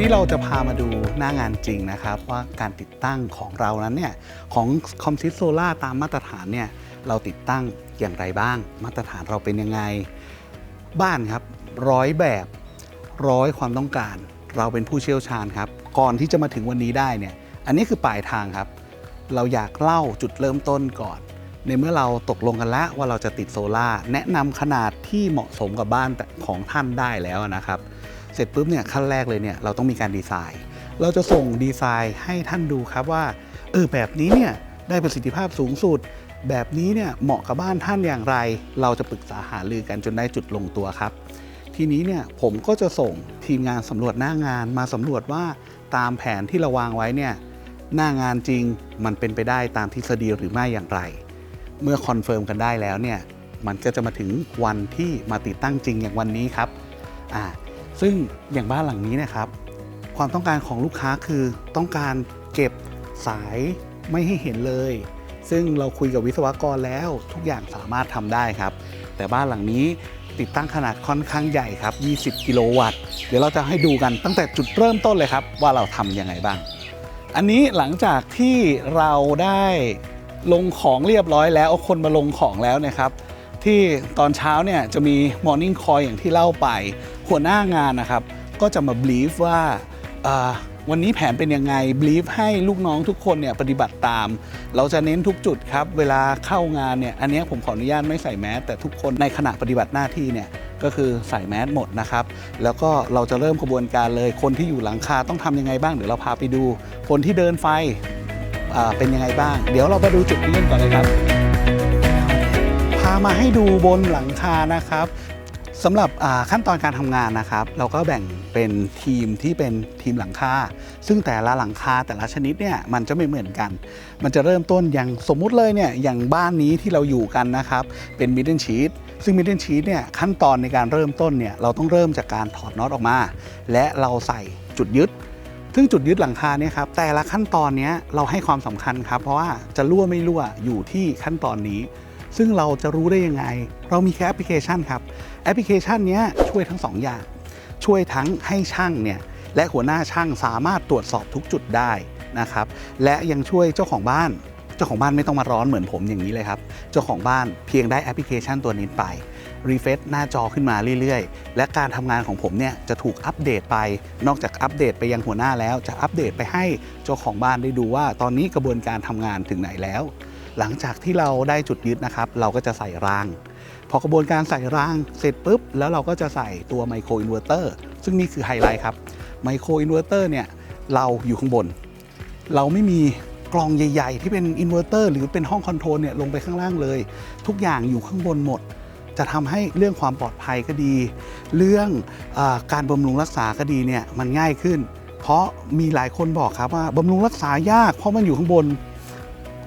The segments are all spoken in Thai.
นี้เราจะพามาดูหน้างานจริงนะครับ ว่าการติดตั้งของเรานั้นเนี่ยของคอมซิสโซล่าตามมาตรฐานเนี่ยเราติดตั้งอย่างไรบ้าง มาตรฐานเราเป็นยังไง บ้านครับร้อยแบบร้อยความต้องการ เราเป็นผู้เชี่ยวชาญครับ ก่อนที่จะมาถึงวันนี้ได้เนี่ยอันนี้คือปลายทางครับ เราอยากเล่าจุดเริ่มต้นก่อน ในเมื่อเราตกลงกันแล้วว่าเราจะติดโซล่าแนะนำขนาดที่เหมาะสมกับบ้านของท่านได้แล้วนะครับ เสร็จปุ๊บเนี่ยขั้นแรกเลยเนี่ยเราต้องมีการดีไซน์ เราจะส่งดีไซน์ให้ท่านดูครับว่าเออแบบนี้เนี่ยได้ประสิทธิภาพสูงสุด แบบนี้เนี่ยเหมาะกับบ้านท่านอย่างไร เราจะปรึกษาหารือกันจนได้จุดลงตัวครับ ทีนี้เนี่ยผมก็จะส่งทีมงานสำรวจหน้างานมาสำรวจว่าตามแผนที่เราวางไว้เนี่ยหน้างานจริงมันเป็นไปได้ตามทฤษฎีหรือไม่อย่างไร เมื่อคอนเฟิร์มกันได้แล้วเนี่ยมันก็จะมาถึงวันที่มาติดตั้งจริงอย่างวันนี้ครับอ่า ซึ่งอย่างบ้านหลังนี้นะครับ ความต้องการของลูกค้าคือต้องการเก็บสายไม่ให้เห็นเลย ซึ่งเราคุยกับวิศวกรแล้วทุกอย่างสามารถทำได้ครับ แต่บ้านหลังนี้ติดตั้งขนาดค่อนข้างใหญ่ครับ 20 กิโลวัตต์ เดี๋ยวเราจะให้ดูกันตั้งแต่จุดเริ่มต้นเลยครับ ว่าเราทำยังไงบ้าง อันนี้หลังจากที่เราได้ลงของเรียบร้อยแล้วเอาคนมาลงของแล้วนะครับ ที่ตอนเช้าเนี่ยจะมี Morning Call อย่างที่เล่าไป หัวหน้างานนะครับ ก็จะมาบลีฟว่าวันนี้แผนเป็นยังไงบลีฟให้ลูกน้องทุกคนเนี่ยปฏิบัติตาม เราจะเน้นทุกจุดครับ เวลาเข้างานเนี่ยอันนี้ผมขออนุญาตไม่ใส่แมสแต่ทุกคนในขณะปฏิบัติหน้าที่เนี่ยก็คือใส่แมสหมดนะครับ แล้วก็เราจะเริ่มกระบวนการเลย คนที่อยู่หลังคาต้องทำยังไงบ้าง เดี๋ยวเราพาไปดู คนที่เดินไฟเป็นยังไงบ้าง เดี๋ยวเรามาดูจุดนี้กันก่อนเลยครับ พามาให้ดูบนหลังคานะครับ สำหรับขั้นตอนการทำงานนะครับ เราก็แบ่งเป็นทีมที่เป็นทีมหลังคาซึ่งแต่ละหลังคาแต่ละชนิดเนี่ยมันจะไม่เหมือนกัน มันจะเริ่มต้นอย่างสมมุติเลยเนี่ยอย่างบ้านนี้ที่เราอยู่กันนะครับ เป็นมิดเดิลชีตซึ่งมิดเดิลชีตเนี่ยขั้นตอนในการเริ่มต้นเนี่ยเราต้องเริ่มจากการถอดน็อตออกมา และเราใส่จุดยึด ซึ่งจุดยึดหลังคาเนี่ยครับแต่ละขั้นตอนเนี้ยเราให้ความสำคัญครับเพราะว่าจะรั่วไม่รั่วอยู่ที่ขั้นตอนนี้ ซึ่งเราจะรู้ได้ยังไง เรามีแค่แอปพลิเคชันครับแอปพลิเคชันนี้ช่วยทั้งสองอย่าง ช่วยทั้งให้ช่างเนี่ยและหัวหน้าช่างสามารถตรวจสอบทุกจุดได้นะครับและยังช่วยเจ้าของบ้านเจ้าของบ้านไม่ต้องมาร้อนเหมือนผมอย่างนี้เลยครับ เจ้าของบ้านเพียงได้แอปพลิเคชันตัวนี้ไป รีเฟซหน้าจอขึ้นมาเรื่อยๆ และการทำงานของผมเนี่ยจะถูกอัปเดตไป นอกจากอัปเดตไปยังหัวหน้าแล้ว จะอัปเดตไปให้เจ้าของบ้านได้ดูว่า ตอนนี้กระบวนการทำงานถึงไหนแล้ว หลังจากที่เราได้จุดยึดนะครับ เราก็จะใส่ราง พอกระบวนการใส่รางเสร็จปุ๊บ แล้วเราก็จะใส่ตัวไมโครอินเวอร์เตอร์ซึ่งนี่คือไฮไลท์ครับไมโครอินเวอร์เตอร์เนี่ยเราอยู่ข้างบน เราไม่มีกล่องใหญ่ ๆ ที่เป็นอินเวอร์เตอร์หรือเป็นห้องคอนโทรลเนี่ยลงไปข้างล่างเลย ทุกอย่างอยู่ข้างบนหมด จะทำให้เรื่องความปลอดภัยก็ดี เรื่องอการบำรุงรักษาก็ดีเนี่ยมันง่ายขึ้น เพราะมีหลายคนบอกครับว่าบำรุงรักษายากเพราะมันอยู่ข้างบน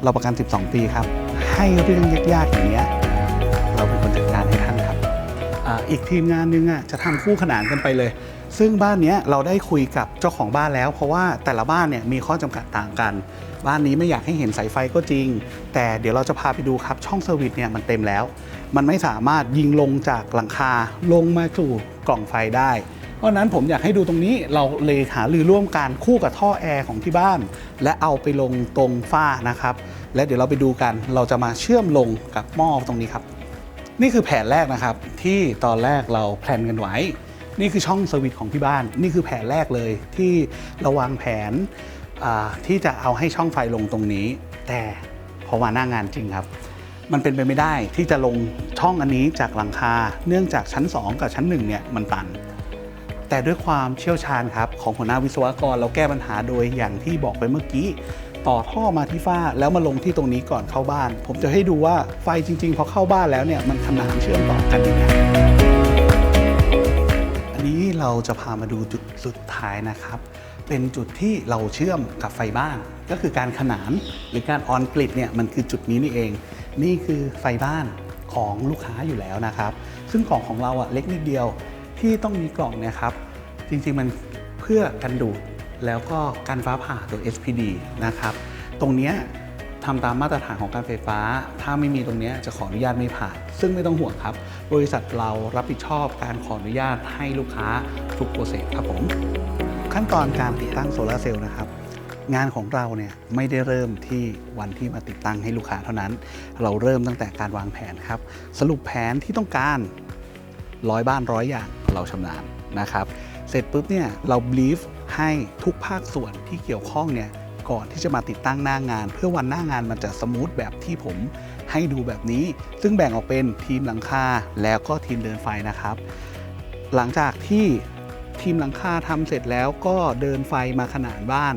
เราประกัน 12 ปีครับ ให้เรื่องยากๆอย่างเนี้ยเราเป็นคนจัดการให้ท่านครับอาอีกทีมงานหนึงอะจะทำคู่ขนานกันไปเลย ซึ่งบ้านเนี้ยเราได้คุยกับเจ้าของบ้านแล้ว เพราะว่าแต่ละบ้านเนี่ยมีข้อจำกัดต่างกัน บ้านนี้ไม่อยากให้เห็นสายไฟก็จริง แต่เดี๋ยวเราจะพาไปดูครับ ช่องเซอร์วิสเนี่ยมันเต็มแล้ว มันไม่สามารถยิงลงจากหลังคาลงมาสู่กล่องไฟได้ ราะนั้นผมอยากให้ดูตรงนี้เราเลยหารือร่วมกันคู่กับท่อแอร์ของที่บ้าน และเอาไปลงตรงฝ้านะครับ และเดี๋ยวเราไปดูกันเราจะมาเชื่อมลงกับหม้อตรงนี้ครับ นี่คือแผนแรกนะครับที่ตอนแรกเราแพลนกันไว้ นี่คือช่องเซอร์วิสของที่บ้าน นี่คือแผนแรกเลยที่เราวางแผนที่จะเอาให้ช่องไฟลงตรงนี้ แต่พอมาหน้างานจริงครับมันเป็นไปไม่ได้ที่จะลงช่องอันนี้จากหลังคา เนื่องจากชั้น 2 กับชั้น1เนี่ยมันตัน แต่ด้วยความเชี่ยวชาญครับของหัวหน้าวิศวกรเราแก้ปัญหาโดยอย่างที่บอกไปเมื่อกี้ ต่อท่อมาที่ฝ้าแล้วมาลงที่ตรงนี้ก่อนเข้าบ้าน ผมจะให้ดูว่าไฟจริงๆ พอเข้าบ้านแล้วเนี่ยมันขนานเชื่อมต่อกันยังไงอันนี้เราจะพามาดูจุดสุดท้ายนะครับ เป็นจุดที่เราเชื่อมกับไฟบ้าน ก็คือการขนานหรือการออนกริดเนี่ยมันคือจุดนี้นี่เอง นี่คือไฟบ้านของลูกค้าอยู่แล้วนะครับ ซึ่งกล่องของเราอะเล็กนิดเดียว ที่ต้องมีกล่องเนี่ยครับ จริงๆมันเพื่อกันดูดแล้วก็การฟ้าผ่าตัว SPD นะครับ ตรงเนี้ยทำตามมาตรฐานของการไฟฟ้า ถ้าไม่มีตรงนี้จะขออนุญาตไม่ผ่าน ซึ่งไม่ต้องห่วงครับ บริษัทเรารับผิดชอบการขออนุญาตให้ลูกค้าทุกโปรเซสครับผม ขั้นตอนการติดตั้งโซลาร์เซลล์นะครับ งานของเราเนี่ยไม่ได้เริ่มที่วันที่มาติดตั้งให้ลูกค้าเท่านั้น เราเริ่มตั้งแต่การวางแผนครับ สรุปแผนที่ต้องการ ร้อยบ้านร้อยอย่างเราชำนาญนะครับ เสร็จปุ๊บเนี่ยเราบลีฟให้ทุกภาคส่วนที่เกี่ยวข้องเนี่ยก่อนที่จะมาติดตั้งหน้างาน เพื่อวันหน้างานมันจะสมูทแบบที่ผมให้ดูแบบนี้ ซึ่งแบ่งออกเป็นทีมหลังคาแล้วก็ทีมเดินไฟนะครับ หลังจากที่ทีมหลังคาทำเสร็จแล้วก็เดินไฟมาขนานบ้าน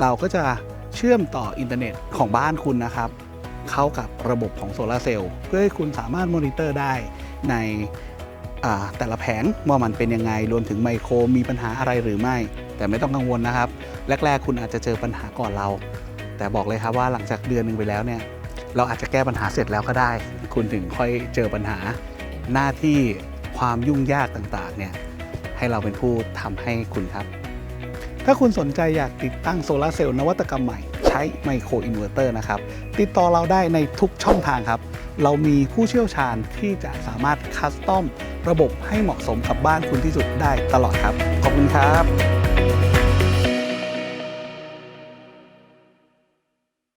เราก็จะเชื่อมต่ออินเทอร์เน็ตของบ้านคุณนะครับ เข้ากับระบบของโซลาร์เซลล์เพื่อให้คุณสามารถมอนิเตอร์ได้ใน แต่ละแผงว่ามันเป็นยังไงรวมถึงไมโครมีปัญหาอะไรหรือไม่ แต่ไม่ต้องกังวลนะครับ แรก ๆ คุณอาจจะเจอปัญหาก่อนเรา แต่บอกเลยครับว่าหลังจากเดือนหนึ่งไปแล้วเนี่ยเราอาจจะแก้ปัญหาเสร็จแล้วก็ได้ คุณถึงค่อยเจอปัญหา หน้าที่ความยุ่งยากต่างๆเนี่ยให้เราเป็นผู้ทำให้คุณครับ ถ้าคุณสนใจอยากติดตั้งโซลาเซลล์นวัตกรรมใหม่ ใช้ไมโครอินเวอร์เตอร์นะครับ ติดต่อเราได้ในทุกช่องทางครับ เรามีผู้เชี่ยวชาญที่จะสามารถคัสตอมระบบให้เหมาะสมกับบ้านคุณที่สุดได้ตลอดครับ ขอบคุณครับ